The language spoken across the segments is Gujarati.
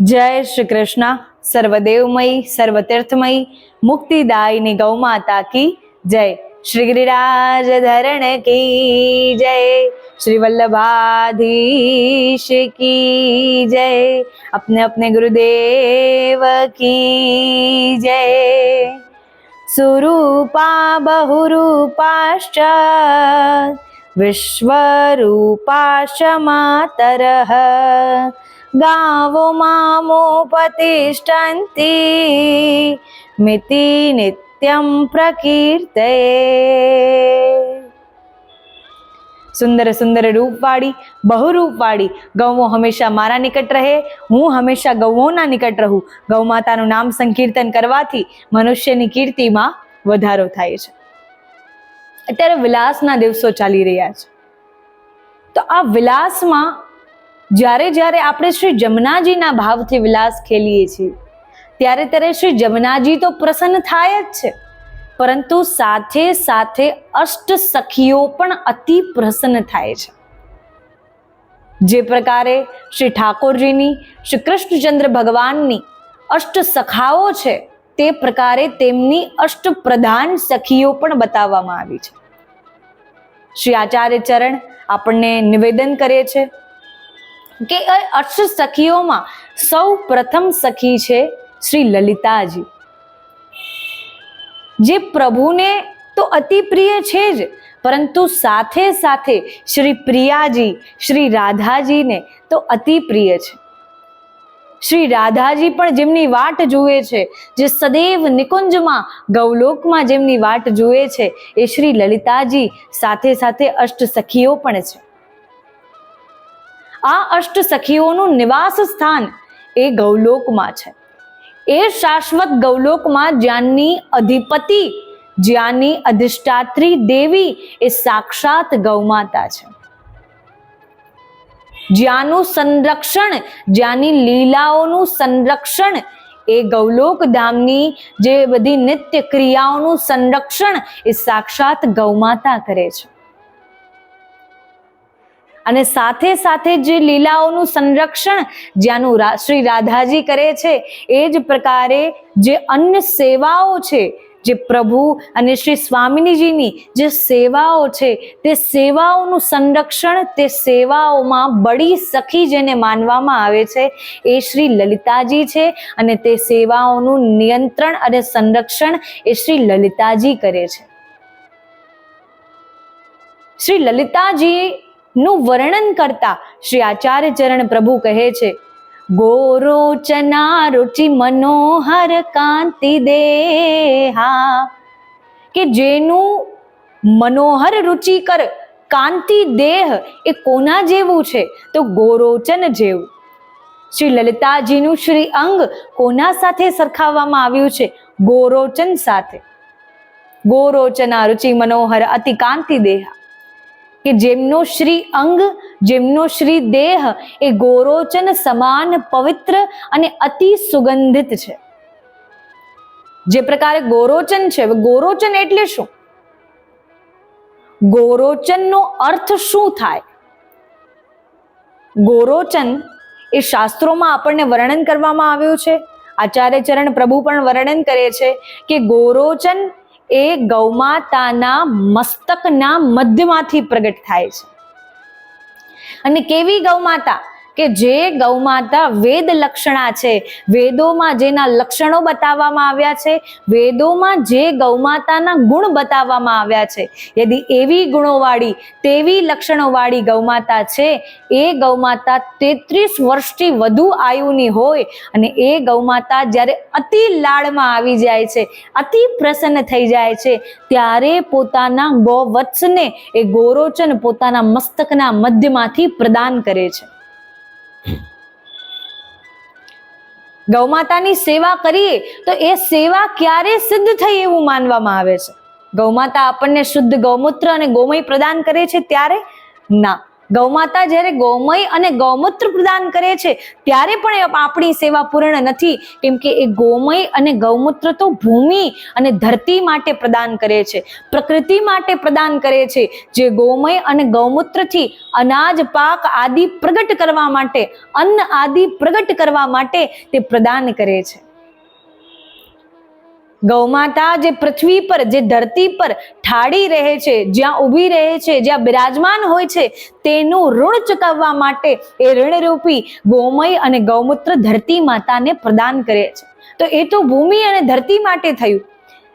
જય શ્રી કૃષ્ણ. સર્વદેવમય, સર્વતીર્થમય, મુક્તિદાયની ગૌમાતા કી જય. શ્રી ગિરિરાજ ધરણ કી જય. શ્રી વલ્લભાધીશ કી જય. અપને અપને ગુરુદેવ કી જય. સુરૂપા બહુરૂપાશ્ચ વિશ્વરૂપાશ માતરઃ. ગાવો મામો પ્રતિષ્ઠંતિ. મિતિ નિત્યમ પ્રકીર્તયે સુંદર સુંદર રૂપવાળી, બહુરૂપવાળી ગૌઓ હંમેશા મારા નિકટ રહે, હું હંમેશા ગૌઓના નિકટ રહું. ગૌ માતાનું નામ સંકીર્તન કરવાથી મનુષ્યની કીર્તિમાં વધારો થાય છે. અત્યારે વિલાસના દિવસો ચાલી રહ્યા છે. તો આ વિલાસમાં જ્યારે જ્યારે આપણે શ્રી જમનાજીના ભાવથી વિલાસ ખેલીએ છીએ, ત્યારે ત્યારે શ્રી જમનાજી તો પ્રસન્ન થાય જ છે. પરંતુ સાથે સાથે અષ્ટ સખીઓ પણ અતિ પ્રસન્ન થાય છે. જે પ્રકારે શ્રી ઠાકોરજીની, શ્રી કૃષ્ણચંદ્ર ભગવાનની અષ્ટ સખાઓ છે, તે પ્રકારે તેમની અષ્ટ પ્રધાન સખીઓ પણ બતાવવામાં આવી છે. શ્રી આચાર્ય ચરણ આપણને નિવેદન કરે છે કે અષ્ટ સખીઓમાં સૌ પ્રથમ સખી છે શ્રી લલિતાજી. જે પ્રભુને તો અતિ પ્રિય છે જ, પરંતુ સાથે સાથે શ્રી પ્રિયાજી, શ્રી રાધાજીને તો અતિ પ્રિય છે. શ્રી રાધાજી પણ જેમની વાટ જુએ છે, જે સદૈવ નિકુંજમાં, ગૌલોકમાં જેમની વાટ જુએ છે, એ શ્રી લલિતાજી સાથે સાથે અષ્ટ સખીઓ પણ છે. આ અષ્ટ સખીઓનું નિવાસ સ્થાન એ ગૌલોકમાં છે. એ શાશ્વત ગૌલોકમાં જ્યાંની અધિપતિ, જ્યાંની અધિષ્ઠાત્રી દેવી એ સાક્ષાત ગૌમાતા છે. જ્યાંનું સંરક્ષણ, જ્યાંની લીલાઓનું સંરક્ષણ એ ગૌલોક ધામની જે બધી નિત્ય ક્રિયાઓનું સંરક્ષણ એ સાક્ષાત ગૌમાતા કરે છે. અને સાથે સાથે જે લીલાઓનું સંરક્ષણ જ્યાંનું શ્રી રાધાજી કરે છે, એ જ પ્રકારે જે અન્ય સેવાઓ છે, જે પ્રભુ અને શ્રી સ્વામિનીજીની જે સેવાઓ છે, તે સેવાઓનું સંરક્ષણ તે સેવાઓમાં બડી સખી જેને માનવામાં આવે છે, એ શ્રી લલિતાજી છે અને તે સેવાઓનું નિયંત્રણ અને સંરક્ષણ એ શ્રી લલિતાજી કરે છે. શ્રી લલિતાજી નું વર્ણન કરતા શ્રી આચાર્ય ચરણ પ્રભુ કહે છે, ગોરોચના રુચિ મનોહર કાંતિ દેહા, કે જેનું મનોહર રુચિકર કાંતિ દેહ એ કોના જેવું છે? તો ગોરોચન જેવું. શ્રી લલિતાજીનું શ્રી અંગ કોના સાથે સરખાવવામાં આવ્યું છે? ગોરોચન સાથે. ગોરોચના રુચિ મનોહર અતિ કાંતિ દેહા. કે જેમનો શ્રી અંગ, જેમનો શ્રી દેહ એ ગોરોચન સમાન, પવિત્ર અને અતિ સુગંધિત છે. જે પ્રકારે ગોરોચન છે ગોરોચન એટલે શું? ગોરોચનનો અર્થ શું થાય? ગોરોચન એ શાસ્ત્રોમાં આપણને વર્ણન કરવામાં આવ્યું છે. આચાર્ય ચરણ પ્રભુ પણ વર્ણન કરે છે કે ગોરોચન એ ગૌમાતાના મસ્તકના મધ્યમાંથી પ્રગટ થાય છે. અને કેવી ગૌમાતા? કે જે ગૌમાતા વેદ લક્ષણા છે, વેદોમાં જેના લક્ષણો બતાવવામાં આવ્યા છે, વેદોમાં જે ગૌમાતાના ગુણ બતાવવામાં આવ્યા છે. યદિ એવી ગુણોવાળી, તેવી લક્ષણોવાળી ગૌમાતા છે, એ ગૌમાતા તેત્રીસ વર્ષથી વધુ આયુની હોય અને એ ગૌમાતા જ્યારે અતિ લાડમાં આવી જાય છે, અતિ પ્રસન્ન થઈ જાય છે, ત્યારે પોતાના ગૌવત્સને એ ગોરોચન પોતાના મસ્તકના મધ્યમાંથી પ્રદાન કરે છે. ગૌમાતાની સેવા કરીએ તો એ સેવા ક્યારે સિદ્ધ થઈ એવું માનવામાં આવે છે? ગૌમાતા આપણને શુદ્ધ ગૌમૂત્ર અને ગોમય પ્રદાન કરે છે ત્યારે? ના. ગૌમાતા જ્યારે ગૌમય અને ગૌમૂત્ર પ્રદાન કરે છે, ત્યારે પણ એ આપણી સેવા પૂર્ણ નથી. કેમ કે એ ગૌમય અને ગૌમૂત્ર તો ભૂમિ અને ધરતી માટે પ્રદાન કરે છે. પ્રકૃતિ માટે પ્રદાન કરે છે. જે ગૌમય અને ગૌમૂત્રથી અનાજ, પાક આદિ પ્રગટ કરવા માટે, અન્ન આદિ પ્રગટ કરવા માટે તે પ્રદાન કરે છે. ગૌમાતા જે પૃથ્વી પર, જે ધરતી પર ઠાડી રહે છે, જ્યાં ઊભી રહે છે, જ્યાં બિરાજમાન હોય છે, તેનું ઋણ ચૂકવવા માટે એ ઋણરૂપી ગૌમય અને ગૌમૂત્ર ધરતી માતાને પ્રદાન કરે છે. તો એ તો ભૂમિ અને ધરતી માટે થયું.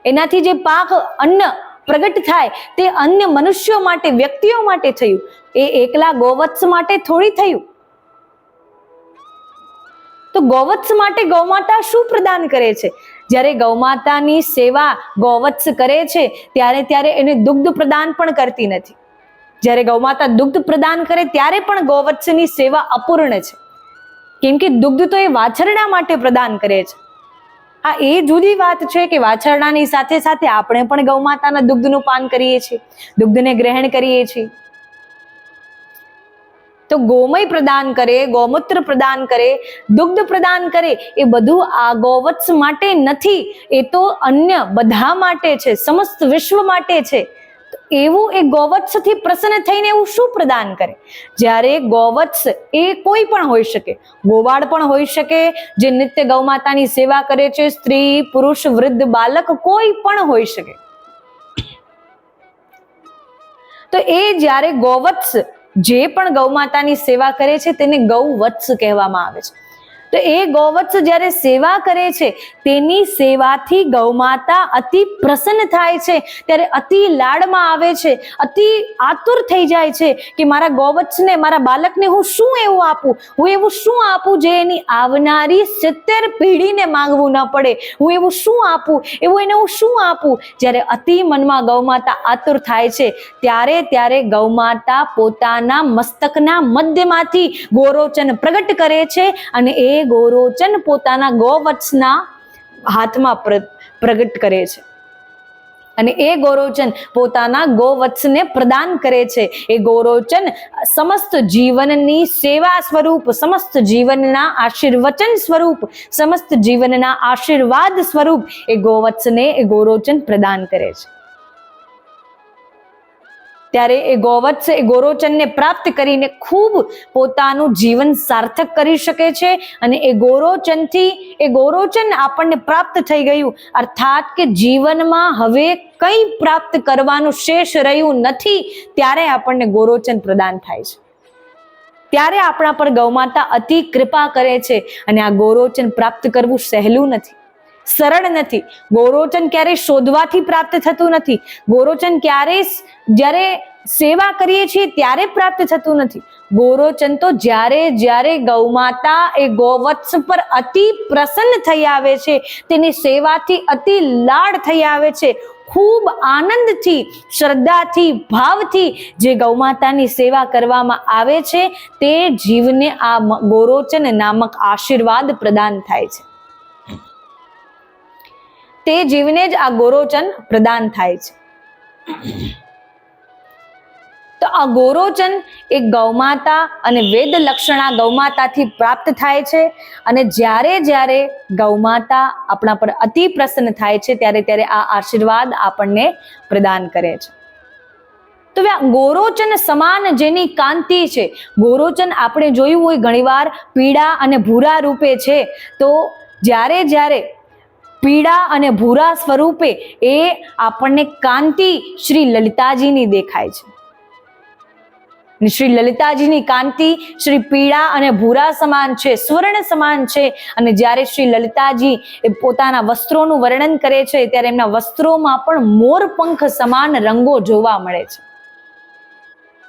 એનાથી જે પાક અન્ન પ્રગટ થાય, તે અન્ય મનુષ્યો માટે, વ્યક્તિઓ માટે થયું. એ એકલા ગૌવત્સ માટે થોડી થયું. તો ગૌવત્સ માટે ગૌમાતા શું પ્રદાન કરે છે? જ્યારે ગૌમાતાની સેવા ગૌવત્સ કરે છે, ત્યારે ત્યારે એને દુગ્ધ પ્રદાન પણ કરતી નથી. જ્યારે ગૌમાતા દુગ્ધ પ્રદાન કરે, ત્યારે પણ ગૌવત્સની સેવા અપૂર્ણ છે. કેમ કે દુગ્ધ તો એ વાછરડા માટે પ્રદાન કરે છે. આ એ જુદી વાત છે કે વાછરડાની સાથે સાથે આપણે પણ ગૌમાતાના દુગ્ધનું પાન કરીએ છીએ. દુગ્ધને ગ્રહણ કરીએ છીએ. તો ગોમય પ્રદાન કરે, ગૌમૂત્ર પ્રદાન કરે, દુગ્ધ પ્રદાન કરે, એ બધું આ ગૌવત્સ માટે નથી. એ તો અન્ય બધા માટે છે, સમસ્ત વિશ્વ માટે છે. એવું એ ગૌવત્સથી પ્રસન્ન થઈને એવું શું પ્રદાન કરે? જ્યારે ગૌવત્સ એ કોઈ પણ હોઈ શકે, ગોવાળ પણ હોઈ શકે, જે નિત્ય ગૌમાતાની સેવા કરે છે, સ્ત્રી, પુરુષ, વૃદ્ધ, બાલક કોઈ પણ હોઈ શકે. તો એ જ્યારે ગૌવત્સ જે પણ ગૌમાતાની સેવા કરે છે તેને ગૌવત્સ કહેવામાં આવે છે. તો એ ગૌવત્સ જ્યારે સેવા કરે છે, તેની સેવાથી ગૌમાતા અતિ પ્રસન્ન થાય છે. ત્યારે અતિ લાડમાં આવે છે, અતિ આતુર થઈ જાય છે કે મારા ગૌવત્સને, મારા બાલકને હું શું એવું આપું? હું એવું શું આપું જે એની આવનારી સિત્તેર પેઢીને માંગવું ન પડે? હું એવું શું આપું? એવું એને હું શું આપું? જ્યારે અતિ મનમાં ગૌમાતા આતુર થાય છે, ત્યારે ત્યારે ગૌમાતા પોતાના મસ્તકના મધ્યમાંથી ગોરોચન પ્રગટ કરે છે અને એ ગોરોચન પોતાના ગૌવત્સના હાથમાં પ્રગટ કરે છે. અને એ ગોરોચન પોતાના ગૌવત્સને પ્રદાન કરે છે. એ ગૌરવચન સમસ્ત જીવનની સેવા સ્વરૂપ, સમસ્ત જીવનના આશીર્વચન સ્વરૂપ, સમસ્ત જીવનના આશીર્વાદ સ્વરૂપ એ ગૌવત્સને એ ગોરોચન પ્રદાન કરે છે. ત્યારે એ ગોવત્સ, એ ગોરોચનને પ્રાપ્ત કરીને ખૂબ પોતાનું જીવન સાર્થક કરી શકે છે અને એ ગોરોચનથી, એ ગોરોચન આપણને પ્રાપ્ત થઈ ગયું. અર્થાત કે જીવનમાં હવે કંઈ પ્રાપ્ત કરવાનું શેષ રહ્યું નથી, ત્યારે આપણને ગોરોચન પ્રદાન થાય છે. ત્યારે આપણા પર ગૌમાતા અતિ કૃપા કરે છે અને આ ગોરોચન પ્રાપ્ત કરવું સહેલું નથી. સરળ નથી. ગોરોચન ક્યારેય શોધવાથી પ્રાપ્ત થતું નથી. ગોરોચન ક્યારેય જ્યારે સેવા કરીએ છીએ ત્યારે પ્રાપ્ત થતું નથી. ગોરોચન તો જ્યારે જ્યારે ગૌમાતા એ ગોવત્સ પર અતિ પ્રસન્ન થઈ આવે છે, તેની સેવાથી અતિ લાડ થઈ આવે છે. ખૂબ આનંદથી, શ્રદ્ધાથી, ભાવથી જે ગૌમાતાની સેવા કરવામાં આવે છે, તે જીવને આ ગોરોચન નામક આશીર્વાદ પ્રદાન થાય છે. તે જીવને જ આ ગોરોચન પ્રદાન થાય છે. તો આ ગોરોચન એ ગૌમાતા અને વેદ લક્ષણા ગૌમાતાથી પ્રાપ્ત થાય છે અને જ્યારે જ્યારે ગૌમાતા આપણા પર અતિ પ્રસન્ન થાય છે ત્યારે ત્યારે આ આશીર્વાદ આપણને પ્રદાન કરે છે. તો આ ગોરોચન સમાન જેની કાંતિ છે, ગોરોચન આપણે જોયું હોય ઘણીવાર પીળા અને ભૂરા રૂપે છે, તો જ્યારે જ્યારે પીળા અને ભૂરા સ્વરૂપે એ આપણને કાંતિ શ્રી લલિતાજીની દેખાય છે. શ્રી લલિતાજીની કાંતિ શ્રી પીળા અને ભૂરા સમાન છે, સ્વર્ણ સમાન છે અને જ્યારે શ્રી લલિતાજી એ પોતાના વસ્ત્રોનું વર્ણન કરે છે, ત્યારે એમના વસ્ત્રોમાં પણ મોરપંખ સમાન રંગો જોવા મળે છે.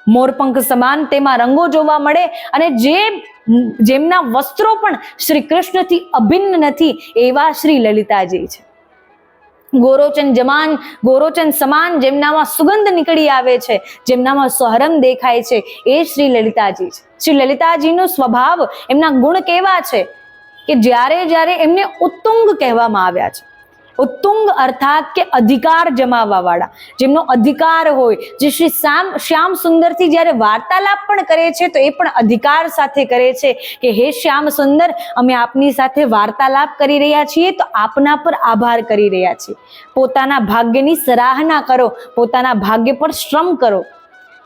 મોરપંખ સમાન તેમાં રંગો જોવા મળે અને જે જેમના વસ્ત્રો પણ શ્રી કૃષ્ણથી અભિન્ન નથી, એવા શ્રી લલિતાજી છે. ગોરોચન જમાન, ગોરોચન સમાન જેમનામાં સુગંધ નીકળી આવે છે, જેમનામાં સોહરમ દેખાય છે, એ શ્રી લલિતાજી છે. શ્રી લલિતાજીનો સ્વભાવ એમના ગુણ કેવા છે કે જ્યારે જ્યારે એમને ઉત્તુંગ કહેવામાં આવ્યા છે. ઉત્તુંગ અર્થાત કે અધિકાર જમાવવા વાળા જેમનો અધિકાર હોય, જે શ્રી શ્યામ શ્યામ સુંદરથી જ્યારે વાર્તાલાપ પણ કરે છે, તો એ પણ અધિકાર સાથે કરે છે કે, હે શ્યામ સુંદર, અમે આપની સાથે વાર્તાલાપ કરી રહ્યા છીએ, તો આપના પર આભાર કરી રહ્યા છીએ. પોતાના ભાગ્યની સરાહના કરો, પોતાના ભાગ્ય પર શ્રમ કરો.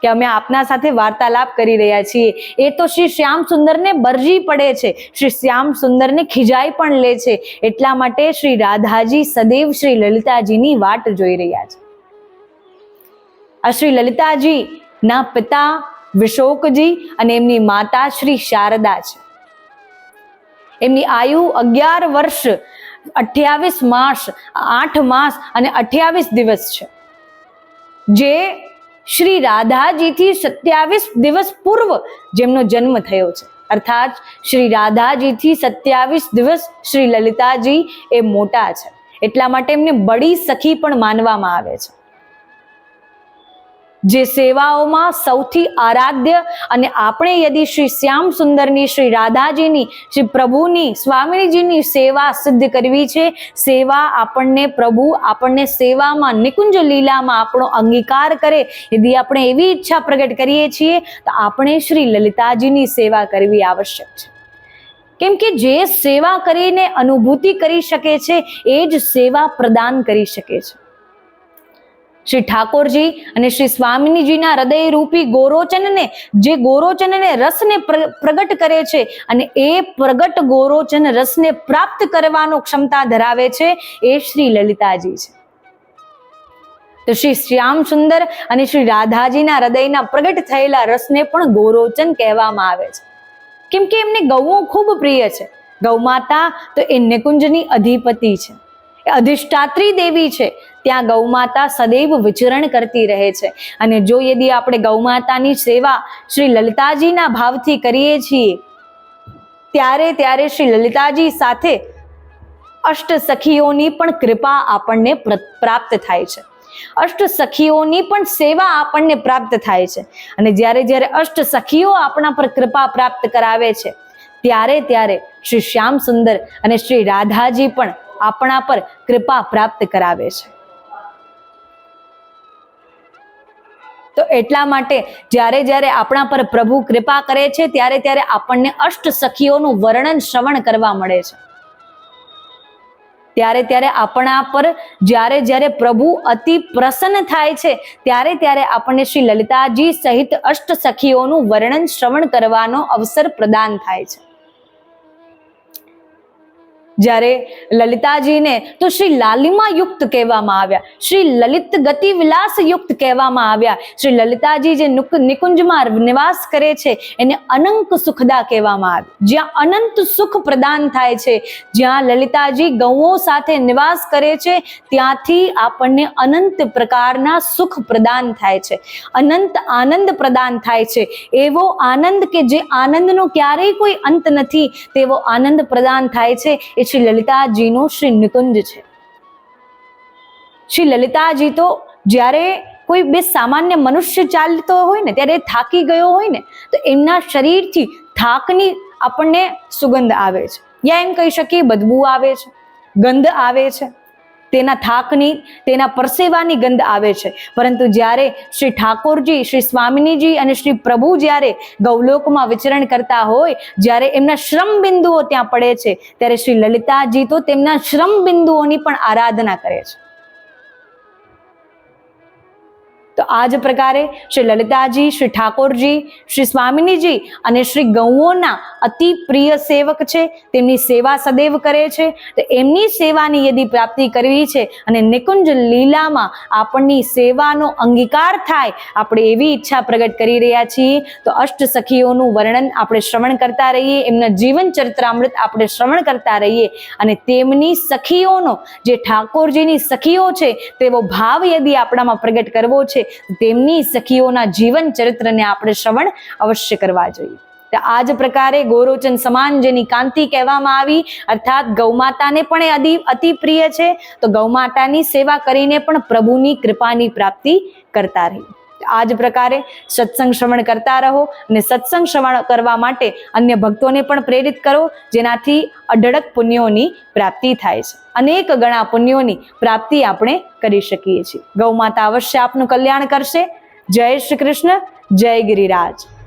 કે અમે આપના સાથે વાર્તાલાપ કરી રહ્યા છીએ. એ તો શ્રી શ્યામ સુંદરને બરજી પડે છે. શ્રી શ્યામ સુંદરને ખીજાઈ પણ લે છે. એટલા માટે શ્રી રાધાજી સદૈવ શ્રી લલિતાજીની વાટ જોઈ રહ્યા છે. આ શ્રી લલિતાજી ના પિતા વિશોકજી અને એમની માતા શ્રી શારદા છે. એમની આયુ અગિયાર વર્ષ, અઠ્યાવીસ માસ, આઠ માસ અને અઠ્યાવીસ દિવસ છે. જે શ્રી રાધાજીથી સત્યાવીસ દિવસ પૂર્વ જેમનો જન્મ થયો છે. અર્થાત, શ્રી રાધાજીથી સત્યાવીસ દિવસ શ્રી લલિતાજી એ મોટા છે. એટલા માટે એમને બડી સખી પણ માનવામાં આવે છે. જે સેવાઓમાં સૌથી આરાધ્ય અને આપણે યદિ શ્રી શ્યામ સુંદરની શ્રી રાધાજીની, શ્રી પ્રભુની, સ્વામીજીની સેવા સિદ્ધ કરવી છે, સેવા આપણને પ્રભુ આપણને સેવામાં નિકુંજ લીલામાં આપણો અંગીકાર કરે, યદિ આપણે એવી ઈચ્છા પ્રગટ કરીએ છીએ, તો આપણે શ્રી લલિતાજીની સેવા કરવી આવશ્યક છે. કેમ કે જે સેવા કરીને અનુભૂતિ કરી શકે છે, એ જ સેવા પ્રદાન કરી શકે છે. શ્રી ઠાકોરજી અને શ્રી સ્વામીજીના હૃદય રૂપી ગોરોચનને, જે ગોરોચનને, રસને પ્ર- પ્રગટ કરે છે અને એ પ્રગટ ગોરોચન રસને પ્રાપ્ત કરવાનો ક્ષમતા ધરાવે છે એ શ્રી લલિતાજી છે. તો શ્રી શ્યામ સુંદર અને શ્રી રાધાજીના હૃદયના પ્રગટ થયેલા રસને પણ ગોરોચન કહેવામાં આવે છે. કેમ કે એમને ગૌઓ ખૂબ પ્રિય છે. ગૌમાતા તો એ નિકુંજની અધિપતિ છે. અધિષ્ઠાત્રી દેવી છે. ત્યાં ગૌમાતા સદૈવ વિચરણ કરતી રહે છે. અને જો યદિ આપણે ગૌમાતાની સેવા શ્રી લલિતાજીના ભાવથી કરીએ છીએ, ત્યારે ત્યારે શ્રી લલિતાજી સાથે અષ્ટ સખીઓની પણ કૃપા આપણને પ્રાપ્ત થાય છે. અષ્ટ સખીઓની પણ સેવા આપણને પ્રાપ્ત થાય છે. અને જ્યારે જ્યારે અષ્ટ સખીઓ આપણા પર કૃપા પ્રાપ્ત કરાવે છે, ત્યારે ત્યારે શ્રી શ્યામ સુંદર અને શ્રી રાધાજી પણ આપણા પર કૃપા પ્રાપ્ત કરાવે છે. તો એટલા માટે જ્યારે જ્યારે આપણા પર પ્રભુ કૃપા કરે છે, ત્યારે ત્યારે આપણને અષ્ટ સખીઓનું વર્ણન શ્રવણ કરવા મળે છે. ત્યારે ત્યારે આપણા પર જ્યારે જ્યારે પ્રભુ અતિ પ્રસન્ન થાય છે, ત્યારે ત્યારે આપણને શ્રી લલિતાજી સહિત અષ્ટ સખીઓનું વર્ણન શ્રવણ કરવાનો અવસર પ્રદાન થાય છે. જ્યારે લલિતાજીને તો શ્રી લાલિમા યુક્ત કહેવામાં આવ્યા, શ્રી લલિત ગતિ વિલાસ યુક્ત કહેવામાં આવ્યા. શ્રી લલિતાજી જે નુક- નિકુંજમાં નિવાસ કરે છે, એને અનંત સુખદા કહેવામાં આવે. જ્યાં અનંત સુખ પ્રદાન થાય છે, જ્યાં લલિતાજી ગૌઓ સાથે નિવાસ કરે છે, ત્યાંથી આપણને અનંત પ્રકારના સુખ પ્રદાન થાય છે. અનંત આનંદ પ્રદાન થાય છે. એવો આનંદ કે જે આનંદનો ક્યારેય કોઈ અંત નથી, તેવો આનંદ પ્રદાન થાય છે. એ શ્રી લલિતાજીનું શ્રી નિકુંજ છે. શ્રી લલિતાજી તો જ્યારે કોઈ બે સામાન્ય મનુષ્ય ચાલતો હોય ને, ત્યારે થાકી ગયો હોય ને, તો એમના શરીરથી થાકની આપણને સુગંધ આવે છે. યા એમ કહી શકીએ, બદબુ આવે છે, ગંધ આવે છે. તેના થાકની, તેના પરસેવાની ગંધ આવે છે. પરંતુ જ્યારે શ્રી ઠાકોરજી, શ્રી સ્વામિનીજી અને શ્રી પ્રભુ જ્યારે ગૌલોકમાં વિચરણ કરતા હોય, જ્યારે એમના શ્રમ બિંદુઓ ત્યાં પડે છે, ત્યારે શ્રી લલિતાજી તો તેમના શ્રમ બિંદુઓની પણ આરાધના કરે છે. તો આ જ પ્રકારે શ્રી લલિતાજી, શ્રી ઠાકોરજી, શ્રી સ્વામિનીજી અને શ્રી ગૌઓના અતિ પ્રિય સેવક છે. તેમની સેવા સદૈવ કરે છે. તો એમની સેવાની યદિ પ્રાપ્તિ કરવી છે અને નિકુંજ લીલામાં આપણની સેવાનો અંગીકાર થાય, આપણે એવી ઈચ્છા પ્રગટ કરી રહ્યા છીએ. તો અષ્ટ સખીઓનું વર્ણન આપણે શ્રવણ કરતા રહીએ, એમના જીવન ચરિત્રામૃત આપણે શ્રવણ કરતા રહીએ અને તેમની સખીઓનો જે ઠાકોરજીની સખીઓ છે તેવો ભાવ યદિ આપણામાં પ્રગટ કરવો છે. તેમની સખીઓના જીવન ચરિત્રને આપણે શ્રવણ અવશ્ય કરવા જોઈએ. આ જ પ્રકારે ગોરોચન સમાન જેની કાંતિ કહેવામાં આવી, અર્થાત ગૌમાતાને પણ અતિ અતિ પ્રિય છે, તો ગૌમાતાની સેવા કરીને પણ પ્રભુની કૃપાની પ્રાપ્તિ કરતા રહી આ જ પ્રકારે સત્સંગ શ્રવણ કરતા રહો અને સત્સંગ શ્રવણ કરવા માટે અન્ય ભક્તોને પણ પ્રેરિત કરો, જેનાથી અઢળક પુણ્યોની પ્રાપ્તિ થાય છે. અનેક ગણા પુણ્યોની પ્રાપ્તિ આપણે કરી શકીએ છીએ. ગૌ માતા અવશ્ય આપનું કલ્યાણ કરશે. જય શ્રી કૃષ્ણ, જય ગિરિરાજ.